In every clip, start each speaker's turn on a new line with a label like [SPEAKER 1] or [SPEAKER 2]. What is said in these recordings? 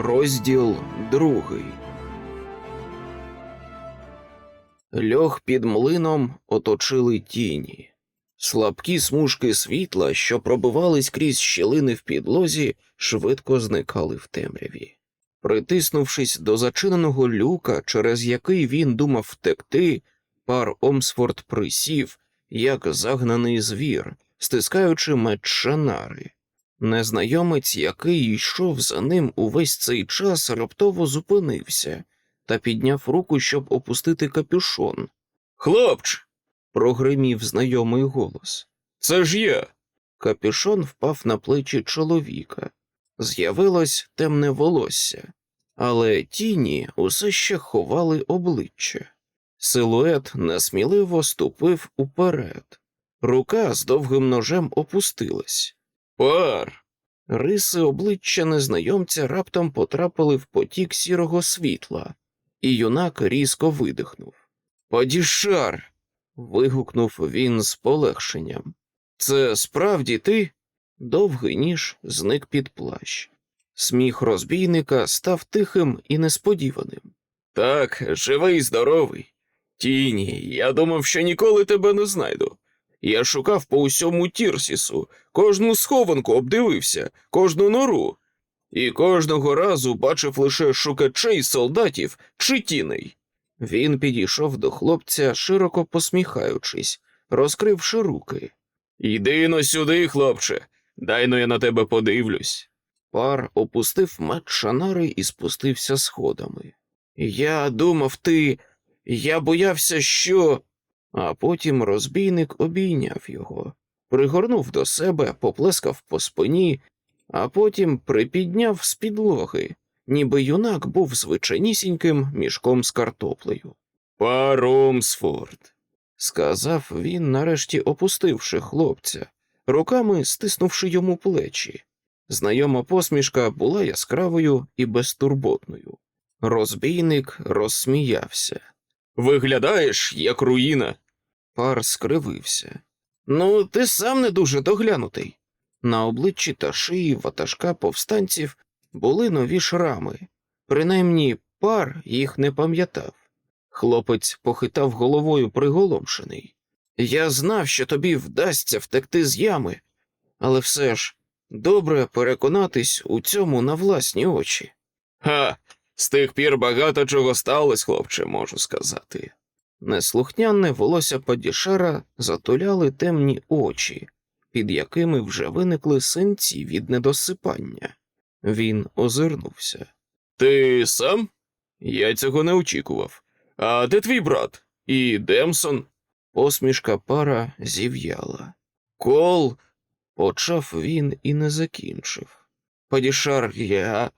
[SPEAKER 1] Розділ другий. Льох під млином оточили тіні. Слабкі смужки світла, що пробивались крізь щілини в підлозі, швидко зникали в темряві. Притиснувшись до зачиненого люка, через який він думав втекти, пар Омсфорд присів, як загнаний звір, стискаючи меч Шанари. Незнайомець, який йшов за ним увесь цей час, раптово зупинився та підняв руку, щоб опустити капюшон. Хлопч. прогримів знайомий голос. Це ж я. Капюшон впав на плечі чоловіка. З'явилось темне волосся, але тіні усе ще ховали обличчя. Силует несміливо ступив уперед. Рука з довгим ножем опустилась. Пар. Риси обличчя незнайомця раптом потрапили в потік сірого світла, і юнак різко видихнув. Падішар. вигукнув він з полегшенням. Це справді ти? Довгий ніж зник під плащ. Сміх розбійника став тихим і несподіваним. Так, живий, здоровий. Тіні, я думав, що ніколи тебе не знайду. Я шукав по усьому Тірсісу, кожну схованку обдивився, кожну нору, і кожного разу бачив лише шукачей солдатів чи тіней. Він підійшов до хлопця, широко посміхаючись, розкривши руки. Йди но сюди, хлопче, дай но я на тебе подивлюсь. Пар опустив меч шанари і спустився сходами. Я думав, ти. Я боявся, що. А потім розбійник обійняв його, пригорнув до себе, поплескав по спині, а потім припідняв з підлоги, ніби юнак був звичайнісіньким мішком з картоплею. Паромсфорд, сказав він, нарешті опустивши хлопця, руками стиснувши йому плечі. Знайома посмішка була яскравою і безтурботною. Розбійник розсміявся. Виглядаєш, як руїна. Пар скривився. Ну, ти сам не дуже доглянутий. На обличчі та шиї ватажка повстанців були нові шрами, принаймні пар їх не пам'ятав. Хлопець похитав головою приголомшений. Я знав, що тобі вдасться втекти з ями, але все ж добре переконатись у цьому на власні очі. Га, з тих пір багато чого сталося, хлопче, можу сказати. Неслухняне волосся Падішара затуляли темні очі, під якими вже виникли синці від недосипання. Він озирнувся. Ти сам? Я цього не очікував. А де твій брат? І Демсон? Посмішка пара зів'яла. Кол. почав він і не закінчив. Падішар, я.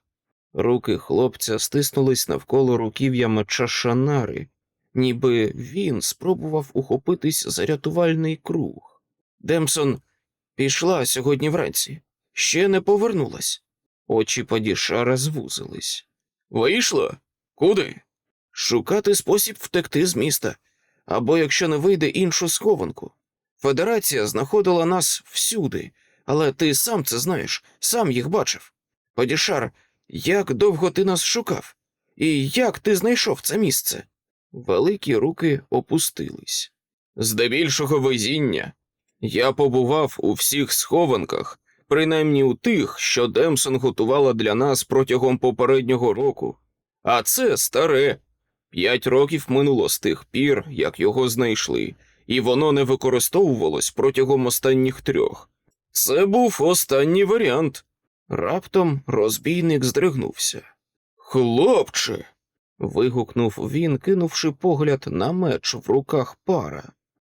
[SPEAKER 1] Руки хлопця стиснулись навколо руків'я меча Шанари, ніби він спробував ухопитись за рятувальний круг. Демсон пішла сьогодні вранці, ще не повернулась. Очі Падішара звузились. Вийшла? Куди? Шукати спосіб втекти з міста, або якщо не вийде іншу схованку. Федерація знаходила нас всюди, але ти сам це знаєш, сам їх бачив. Падішар, як довго ти нас шукав? І як ти знайшов це місце? Великі руки опустились. Здебільшого везіння. Я побував у всіх схованках, принаймні у тих, що Демсон готувала для нас протягом попереднього року. А це старе. П'ять років минуло з тих пір, як його знайшли, і воно не використовувалось протягом останніх трьох. Це був останній варіант. Раптом розбійник здригнувся. Хлопче. Вигукнув він, кинувши погляд на меч в руках пара.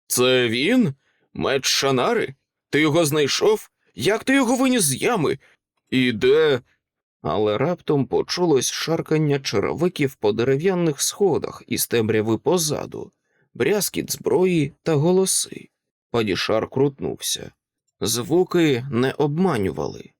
[SPEAKER 1] Це він? Меч Шанари? Ти його знайшов? Як ти його виніс з ями? І де? Але раптом почулось шаркання черевиків по дерев'яних сходах із темряви позаду, брязкіт зброї та голоси. Падішар крутнувся. Звуки не обманювали.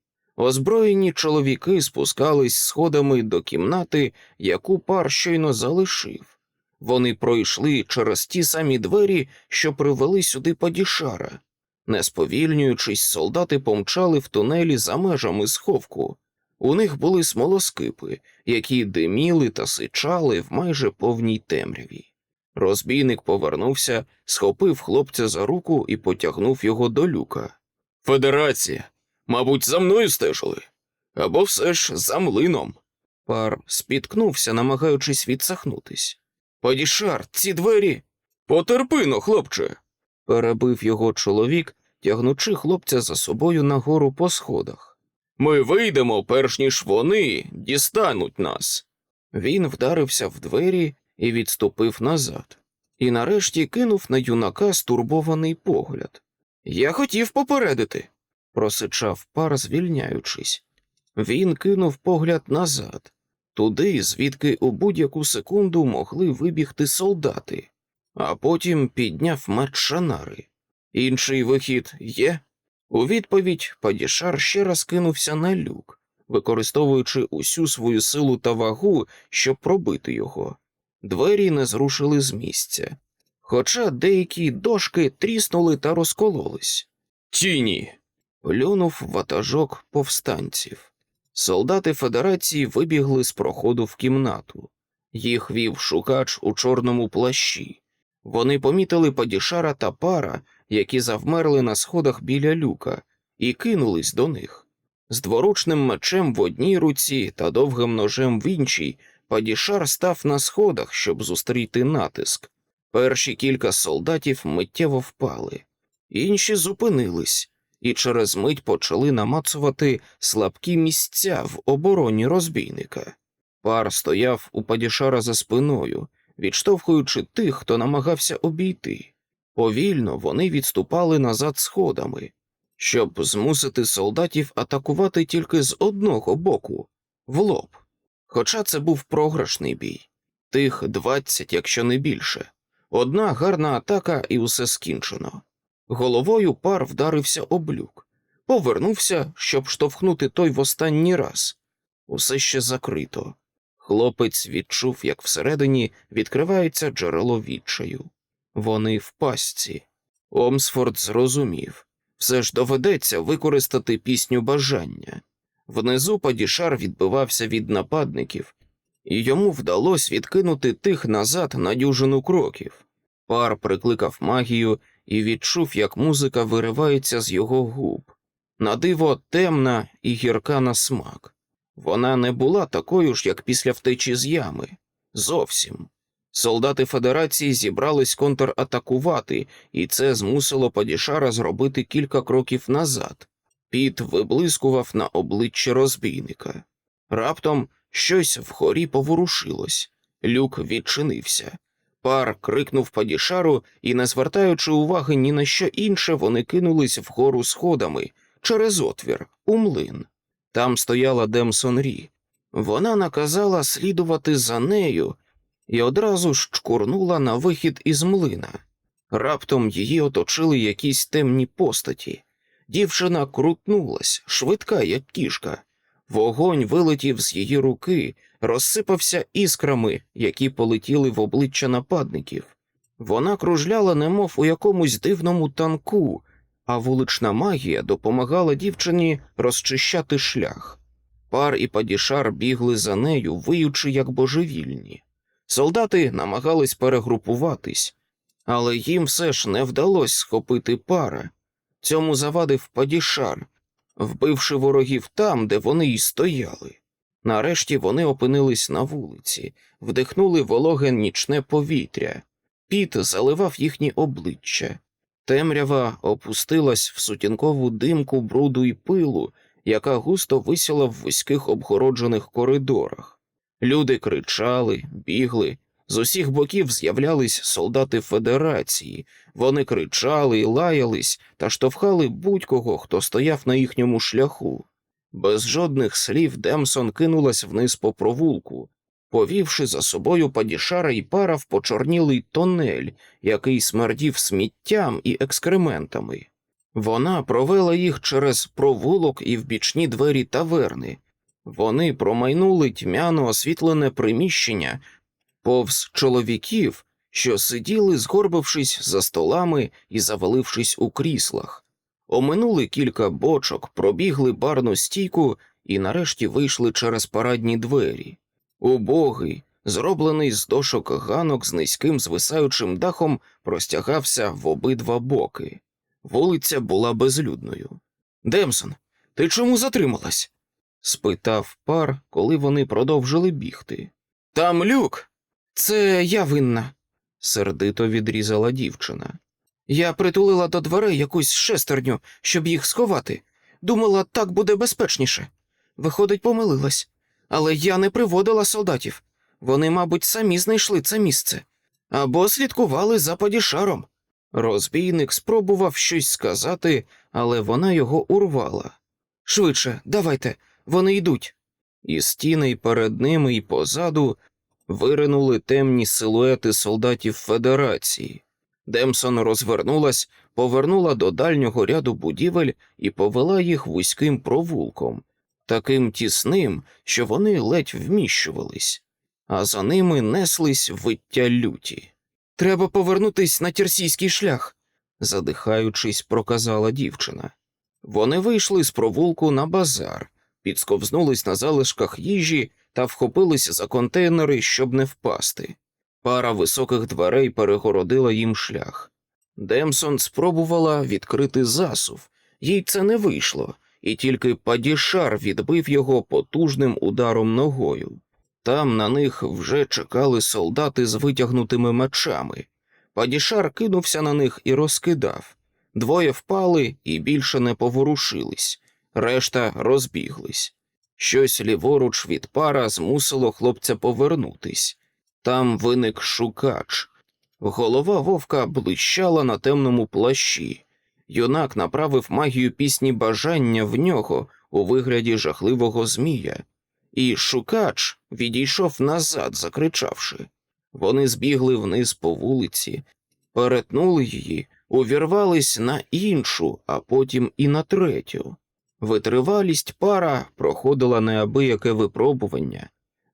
[SPEAKER 1] Озброєні чоловіки спускались сходами до кімнати, яку пар щойно залишив. Вони пройшли через ті самі двері, що привели сюди падішара. Не сповільнюючись, солдати помчали в тунелі за межами сховку. У них були смолоскипи, які диміли та сичали в майже повній темряві. Розбійник повернувся, схопив хлопця за руку і потягнув його до люка. Федерація, мабуть, за мною стежили. Або все ж за млином. Пар спіткнувся, намагаючись відсахнутись. Падішар, ці двері. Потерпино, хлопче. перебив його чоловік, тягнучи хлопця за собою нагору по сходах. Ми вийдемо, перш ніж вони дістануть нас. Він вдарився в двері і відступив назад, і нарешті кинув на юнака стурбований погляд. Я хотів попередити, просичав пар, звільняючись. Він кинув погляд назад, туди, звідки у будь-яку секунду могли вибігти солдати, а потім підняв меч шанари. Інший вихід є? У відповідь Падішар ще раз кинувся на люк, використовуючи усю свою силу та вагу, щоб пробити його. Двері не зрушили з місця, хоча деякі дошки тріснули та розкололись. Тіні. Плюнув ватажок повстанців. Солдати Федерації вибігли з проходу в кімнату. Їх вів шукач у чорному плащі. Вони помітили падішара та пара, які завмерли на сходах біля люка, і кинулись до них. З дворучним мечем в одній руці та довгим ножем в іншій падішар став на сходах, щоб зустріти натиск. Перші кілька солдатів миттєво впали, інші зупинились і через мить почали намацувати слабкі місця в обороні розбійника. Пар стояв у падішара за спиною, відштовхуючи тих, хто намагався обійти. Повільно вони відступали назад сходами, щоб змусити солдатів атакувати тільки з одного боку в лоб. Хоча це був програшний бій, тих двадцять, якщо не більше. Одна гарна атака, і усе скінчено. Головою пар вдарився об люк, повернувся, щоб штовхнути той в останній раз. Усе ще закрито. Хлопець відчув, як всередині відкривається джерело відчаю. Вони в пастці. Омсфорд зрозумів все ж доведеться використати пісню бажання. Внизу падішар відбивався від нападників, і йому вдалося відкинути тих назад на дюжину кроків. Пар прикликав магію і відчув, як музика виривається з його губ. На диво темна і гірка на смак. Вона не була такою ж, як після втечі з ями. Зовсім. Солдати Федерації зібрались контратакувати, і це змусило Падішара зробити кілька кроків назад. Піт виблискував на обличчі розбійника. Раптом щось вгорі поворушилось, люк відчинився. Пар крикнув Падішару, і, не звертаючи уваги ні на що інше, вони кинулись вгору сходами через отвір, у млин. Там стояла Демсон Рі. Вона наказала слідувати за нею і одразу ж чкурнула на вихід із млина. Раптом її оточили якісь темні постаті. Дівчина крутнулась, швидка, як кішка. Вогонь вилетів з її руки, розсипався іскрами, які полетіли в обличчя нападників. Вона кружляла, немов у якомусь дивному танку, а вулична магія допомагала дівчині розчищати шлях. Пар і падішар бігли за нею, виючи як божевільні. Солдати намагались перегрупуватись, але їм все ж не вдалося схопити пара. Цьому завадив падішар, вбивши ворогів там, де вони й стояли. Нарешті вони опинились на вулиці, вдихнули вологе нічне повітря, піт заливав їхні обличчя. Темрява опустилась в сутінкову димку бруду і пилу, яка густо висіла в вузьких обгороджених коридорах. Люди кричали, бігли. З усіх боків з'являлись солдати Федерації. Вони кричали і лаялись та штовхали будь-кого, хто стояв на їхньому шляху. Без жодних слів Демсон кинулась вниз по провулку, повівши за собою падішара і пара в почорнілий тонель, який смердів сміттям і екскрементами. Вона провела їх через провулок і в бічні двері таверни. Вони промайнули тьмяно освітлене приміщення повз чоловіків, що сиділи, згорбившись за столами і завалившись у кріслах, оминули кілька бочок, пробігли барну стійку і нарешті вийшли через парадні двері. Убогий, зроблений з дошок ганок з низьким звисаючим дахом, простягався в обидва боки. Вулиця була безлюдною. Демсон, ти чому затрималась? спитав пар, коли вони продовжили бігти. Там люк. Це я винна, сердито відрізала дівчина. Я притулила до дверей якусь шестерню, щоб їх сховати. Думала, так буде безпечніше. Виходить, помилилась. Але я не приводила солдатів. Вони, мабуть, самі знайшли це місце або слідкували за падішаром. Розбійник спробував щось сказати, але вона його урвала. Швидше, давайте, вони йдуть. І стіни й перед ними, і позаду виринули темні силуети солдатів Федерації. Демсон розвернулась, повернула до дальнього ряду будівель і повела їх вузьким провулком, таким тісним, що вони ледь вміщувались, а за ними неслись виття люті. Треба повернутись на тірсійський шлях, задихаючись, проказала дівчина. Вони вийшли з провулку на базар, підсковзнулись на залишках їжі та вхопились за контейнери, щоб не впасти. Пара високих дверей перегородила їм шлях. Демсон спробувала відкрити засув, їй це не вийшло, і тільки падішар відбив його потужним ударом ногою. Там на них вже чекали солдати з витягнутими мечами. Падішар кинувся на них і розкидав. Двоє впали і більше не поворушились, решта розбіглись. Щось ліворуч від пара змусило хлопця повернутись. Там виник шукач. Голова вовка блищала на темному плащі. Юнак направив магію пісні бажання в нього у вигляді жахливого змія, і шукач відійшов назад, закричавши. Вони збігли вниз по вулиці, перетнули її, увірвались на іншу, а потім і на третю. Витривалість пара проходила неабияке випробування.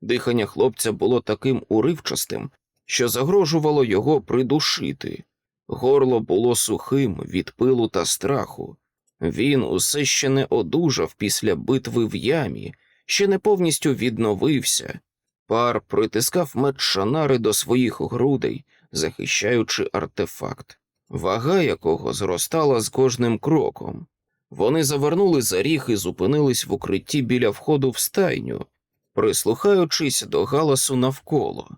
[SPEAKER 1] Дихання хлопця було таким уривчастим, що загрожувало його придушити. Горло було сухим від пилу та страху. Він усе ще не одужав після битви в ямі, ще не повністю відновився. Пар притискав меч шанари до своїх грудей, захищаючи артефакт, вага якого зростала з кожним кроком. Вони завернули за ріг і зупинились в укритті біля входу в стайню, прислухаючись до галасу навколо.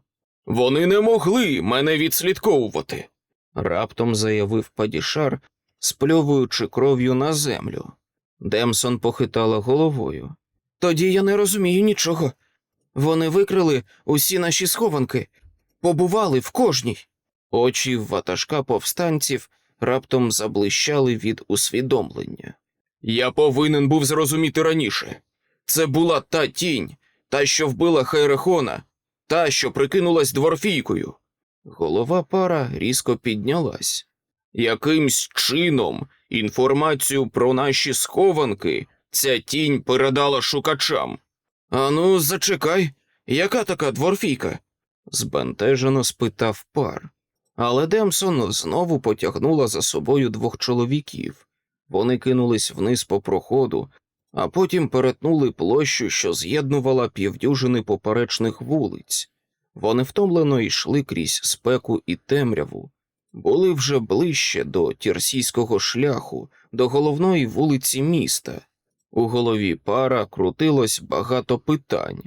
[SPEAKER 1] Вони не могли мене відслідковувати, раптом заявив падішар, спльовуючи кров'ю на землю. Демсон похитала головою. Тоді я не розумію нічого. Вони викрили усі наші схованки, побували в кожній. Очі ватажка повстанців раптом заблищали від усвідомлення. Я повинен був зрозуміти раніше. Це була та тінь, та, що вбила Хайрехона, та, що прикинулась дворфійкою. Голова пара різко піднялась. Якимсь чином інформацію про наші схованки ця тінь передала шукачам. Ану, зачекай, яка така дворфійка? збентежено спитав пар. Але Демсон знову потягнула за собою двох чоловіків. Вони кинулись вниз по проходу, а потім перетнули площу, що з'єднувала півдюжини поперечних вулиць. Вони втомлено йшли крізь спеку і темряву, були вже ближче до тірсійського шляху, до головної вулиці міста. У голові пара крутилось багато питань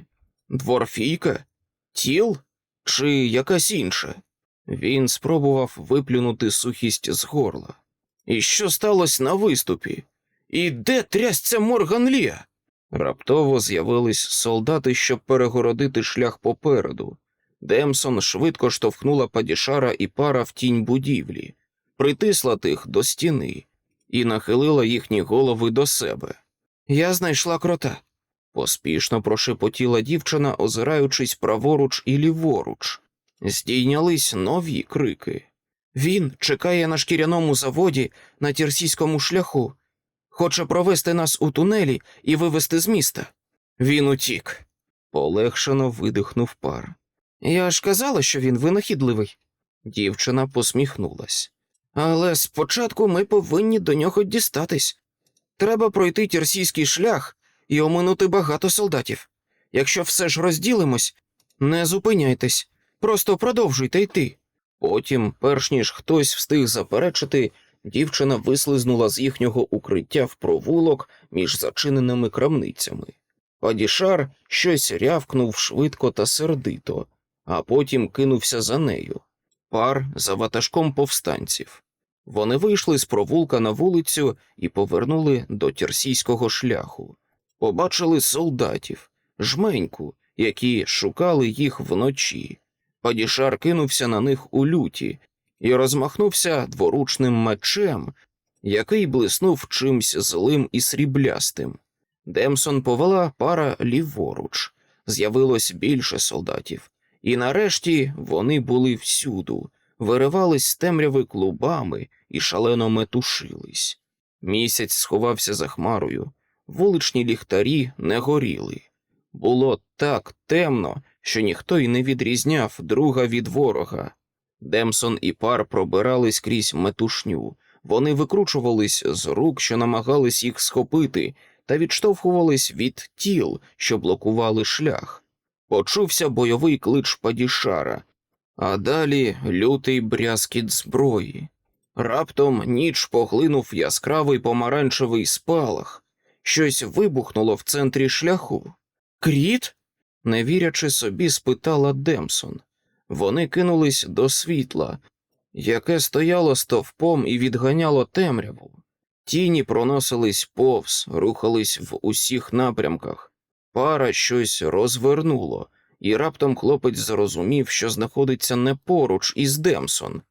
[SPEAKER 1] дворфійка, тіл чи якась інша? Він спробував виплюнути сухість з горла. І що сталося на виступі? І де трясця Морган Лія? Раптово з'явились солдати, щоб перегородити шлях попереду. Демсон швидко штовхнула падішара і пара в тінь будівлі, притисла тих до стіни і нахилила їхні голови до себе. Я знайшла крота. Поспішно прошепотіла дівчина, озираючись праворуч і ліворуч. Здійнялись нові крики. Він чекає на шкіряному заводі на тірсійському шляху, хоче провести нас у тунелі і вивезти з міста. Він утік. Полегшено видихнув пар. Я ж казала, що він винахідливий. Дівчина посміхнулась. Але спочатку ми повинні до нього дістатись. Треба пройти тірсійський шлях і оминути багато солдатів. Якщо все ж розділимось, не зупиняйтесь, просто продовжуйте йти. Потім, перш ніж хтось встиг заперечити, дівчина вислизнула з їхнього укриття в провулок між зачиненими крамницями. Падішар щось рявкнув швидко та сердито, а потім кинувся за нею. Пар за ватажком повстанців. Вони вийшли з провулка на вулицю і повернули до тірсійського шляху. Побачили солдатів, жменьку, які шукали їх вночі. Падішар кинувся на них у люті і розмахнувся дворучним мечем, який блиснув чимсь злим і сріблястим. Демсон повела пара ліворуч, з'явилось більше солдатів, і нарешті вони були всюду, виривались з темряви клубами і шалено метушились. Місяць сховався за хмарою, вуличні ліхтарі не горіли. Було так темно, що ніхто й не відрізняв друга від ворога. Демсон і пар пробирались крізь метушню, вони викручувались з рук, що намагались їх схопити, та відштовхувались від тіл, що блокували шлях. Почувся бойовий клич Падішара, а далі лютий брязкіт зброї. Раптом ніч поглинув яскравий помаранчевий спалах, щось вибухнуло в центрі шляху. Кріт? не вірячи собі, спитала Демсон. Вони кинулись до світла, яке стояло стовпом і відганяло темряву. Тіні проносились повз, рухались в усіх напрямках. Пара щось розвернуло, і раптом хлопець зрозумів, що знаходиться не поруч із Демсон.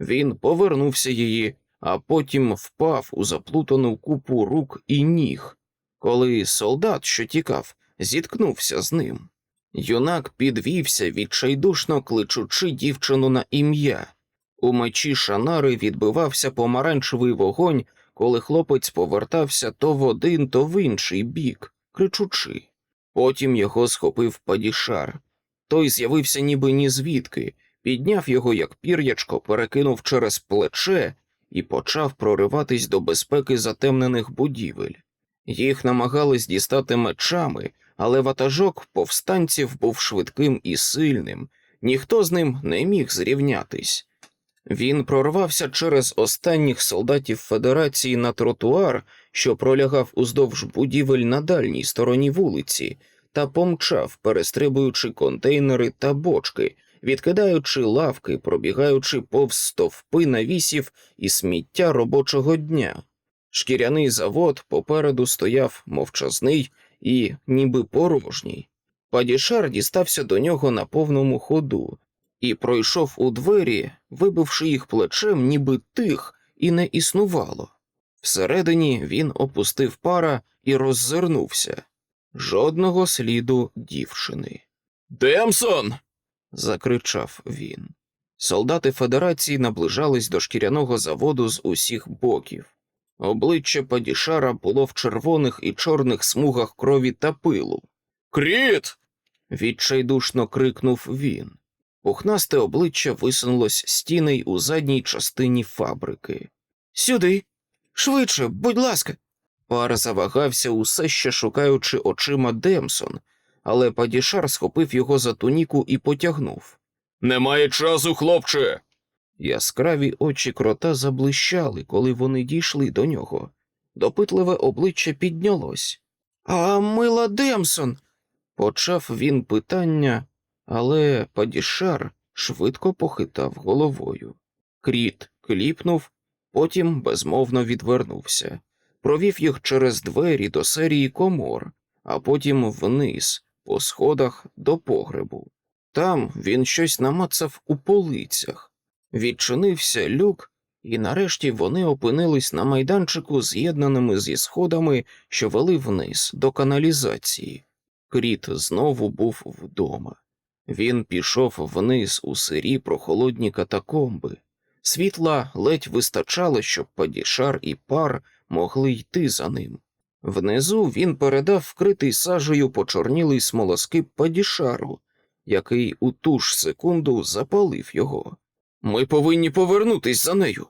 [SPEAKER 1] Він повернувся її, а потім впав у заплутану купу рук і ніг, коли солдат, що тікав, зіткнувся з ним. Юнак підвівся, відчайдушно кличучи дівчину на ім'я. У мечі шанари відбивався помаранчевий вогонь, коли хлопець повертався то в один, то в інший бік, кричучи. Потім його схопив падішар. Той з'явився ніби ні звідки, підняв його як пір'ячко, перекинув через плече і почав прориватись до безпеки затемнених будівель. Їх намагались дістати мечами, але ватажок повстанців був швидким і сильним, ніхто з ним не міг зрівнятись. Він прорвався через останніх солдатів Федерації на тротуар, що пролягав уздовж будівель на дальній стороні вулиці, та помчав, перестрибуючи контейнери та бочки, відкидаючи лавки, пробігаючи повз стовпи навісів і сміття робочого дня. Шкіряний завод попереду стояв мовчазний і ніби порожній. Падішар дістався до нього на повному ходу і пройшов у двері, вибивши їх плечем, ніби тих і не існувало. Всередині він опустив пара і роззирнувся. Жодного сліду дівчини. Демсон. закричав він. Солдати Федерації наближались до шкіряного заводу з усіх боків. Обличчя Падішара було в червоних і чорних смугах крові та пилу. Кріт. відчайдушно крикнув він. Пухнасте обличчя висунулось стіней у задній частині фабрики. Сюди, швидше, будь ласка. Пар завагався, усе ще шукаючи очима Демсон, але Падішар схопив його за туніку і потягнув. Немає часу, хлопче. Яскраві очі крота заблищали, коли вони дійшли до нього. Допитливе обличчя піднялось. А мила Демсон. Почав він питання, але Падішар швидко похитав головою. Кріт кліпнув, потім безмовно відвернувся, провів їх через двері до серії комор, а потім вниз, по сходах до погребу. Там він щось намацав у полицях. Відчинився люк, і нарешті вони опинились на майданчику, з'єднаними зі сходами, що вели вниз до каналізації. Кріт знову був вдома. Він пішов вниз у сирі прохолодні катакомби. Світла ледь вистачало, щоб падішар і пар могли йти за ним. Внизу він передав вкритий сажею почорнілий смолоскип падішару, який у ту ж секунду запалив його. Ми повинні повернутись за нею,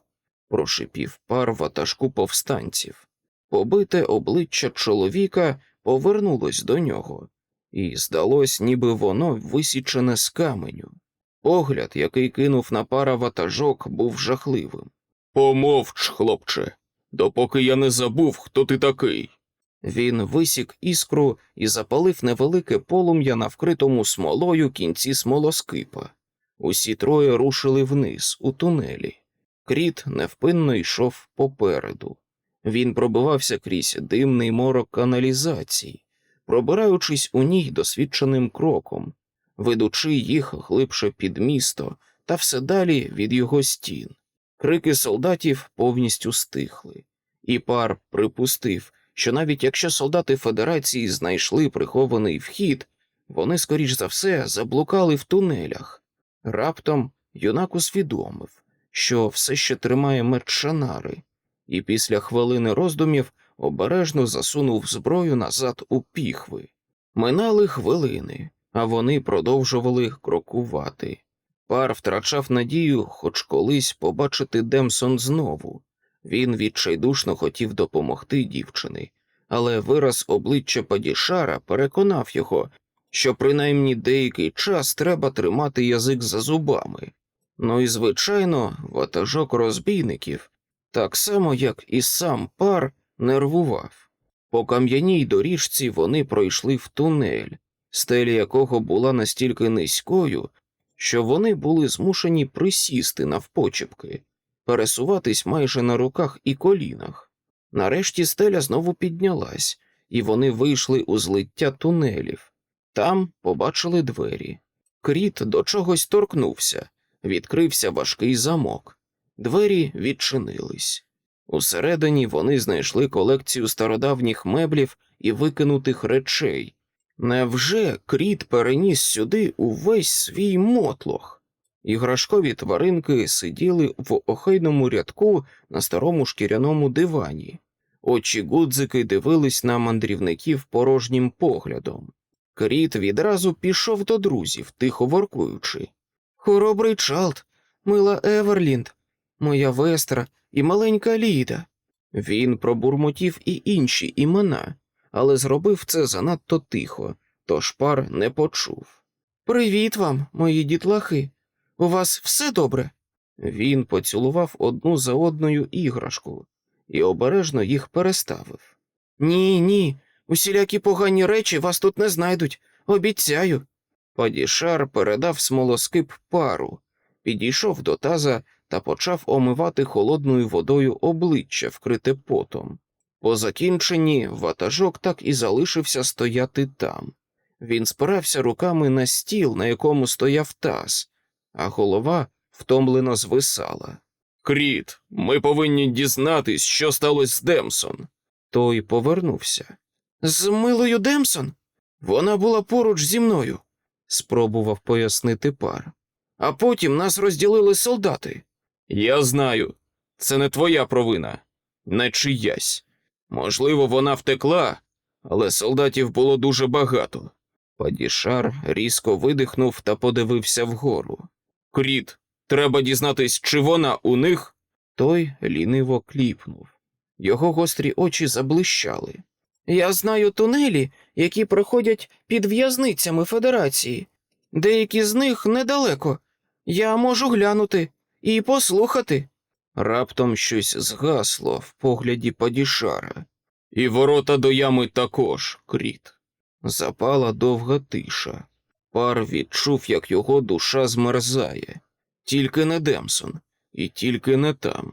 [SPEAKER 1] прошипів пар ватажку повстанців. Побите обличчя чоловіка повернулось до нього, і здалось, ніби воно висічене з каменю. Погляд, який кинув на пара ватажок, був жахливим. Помовч, хлопче, допоки я не забув, хто ти такий. Він висік іскру і запалив невелике полум'я на вкритому смолою кінці смолоскипа. Усі троє рушили вниз, у тунелі. Кріт невпинно йшов попереду. Він пробивався крізь димний морок каналізації, пробираючись у ній досвідченим кроком, ведучи їх глибше під місто та все далі від його стін. Крики солдатів повністю стихли, і пар припустив, що навіть якщо солдати Федерації знайшли прихований вхід, вони, скоріш за все, заблукали в тунелях. Раптом юнак усвідомив, що все ще тримає меч Шанари, і після хвилини роздумів обережно засунув зброю назад у піхви. Минали хвилини, а вони продовжували крокувати. Пар втрачав надію хоч колись побачити Демсон знову. Він відчайдушно хотів допомогти дівчині, але вираз обличчя Падішара переконав його, що принаймні деякий час треба тримати язик за зубами. Ну і, звичайно, ватажок розбійників, так само як і сам пар, нервував. По кам'яній доріжці вони пройшли в тунель, стеля якого була настільки низькою, що вони були змушені присісти навпочепки, пересуватись майже на руках і колінах. Нарешті стеля знову піднялась, і вони вийшли у злиття тунелів. Там побачили двері. Кріт до чогось торкнувся, відкрився важкий замок. Двері відчинились. Усередині вони знайшли колекцію стародавніх меблів і викинутих речей. Невже кріт переніс сюди увесь свій мотлох? Іграшкові тваринки сиділи в охайному рядку на старому шкіряному дивані. Очі гудзики дивились на мандрівників порожнім поглядом. Кріт відразу пішов до друзів, тихо воркуючи. Хоробрий Чалт, мила Еверлінд, моя вестра і маленька Ліда. Він пробурмотів і інші імена, але зробив це занадто тихо, тож пар не почув. Привіт вам, мої дітлахи. У вас все добре? Він поцілував одну за одною іграшку і обережно їх переставив. Ні, ні, усілякі погані речі вас тут не знайдуть, обіцяю. Падішар передав смолоскип пару, підійшов до таза та почав омивати холодною водою обличчя, вкрите потом. По закінченні ватажок так і залишився стояти там. Він спирався руками на стіл, на якому стояв таз, а голова втомлено звисала. Кріт, ми повинні дізнатись, що сталося з Демсон. Той повернувся. З милою Демсон? Вона була поруч зі мною, спробував пояснити пар. А потім нас розділили солдати. Я знаю, це не твоя провина, не чиясь. Можливо, вона втекла, але солдатів було дуже багато. Падішар різко видихнув та подивився вгору. Кріт, треба дізнатись, чи вона у них. Той ліниво кліпнув. Його гострі очі заблищали. Я знаю тунелі, які проходять під в'язницями Федерації. Деякі з них недалеко. Я можу глянути і послухати. Раптом щось згасло в погляді Падішара. І ворота до ями також, кріт. Запала довга тиша. Пар відчув, як його душа змерзає. Тільки не Демсон, і тільки не там.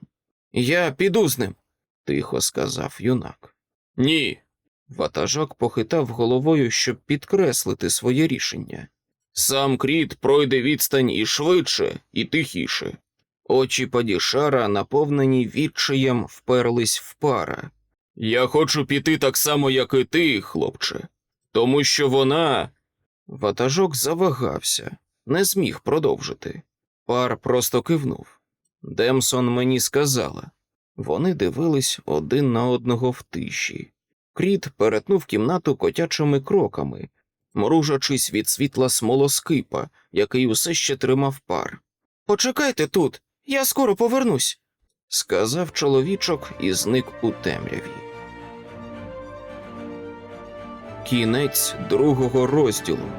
[SPEAKER 1] Я піду з ним, тихо сказав юнак. Ні. Ватажок похитав головою, щоб підкреслити своє рішення. Сам кріт пройде відстань і швидше, і тихіше. Очі Падішара, наповнені відчаєм, вперлись в пара. Я хочу піти так само, як і ти, хлопче, тому що вона. Ватажок завагався, не зміг продовжити. Пар просто кивнув. Демсон мені сказала. Вони дивились один на одного в тиші. Кріт перетнув кімнату котячими кроками, мружачись від світла смолоскипа, який усе ще тримав пар. Почекайте тут, я скоро повернусь, сказав чоловічок і зник у темряві. Кінець другого розділу.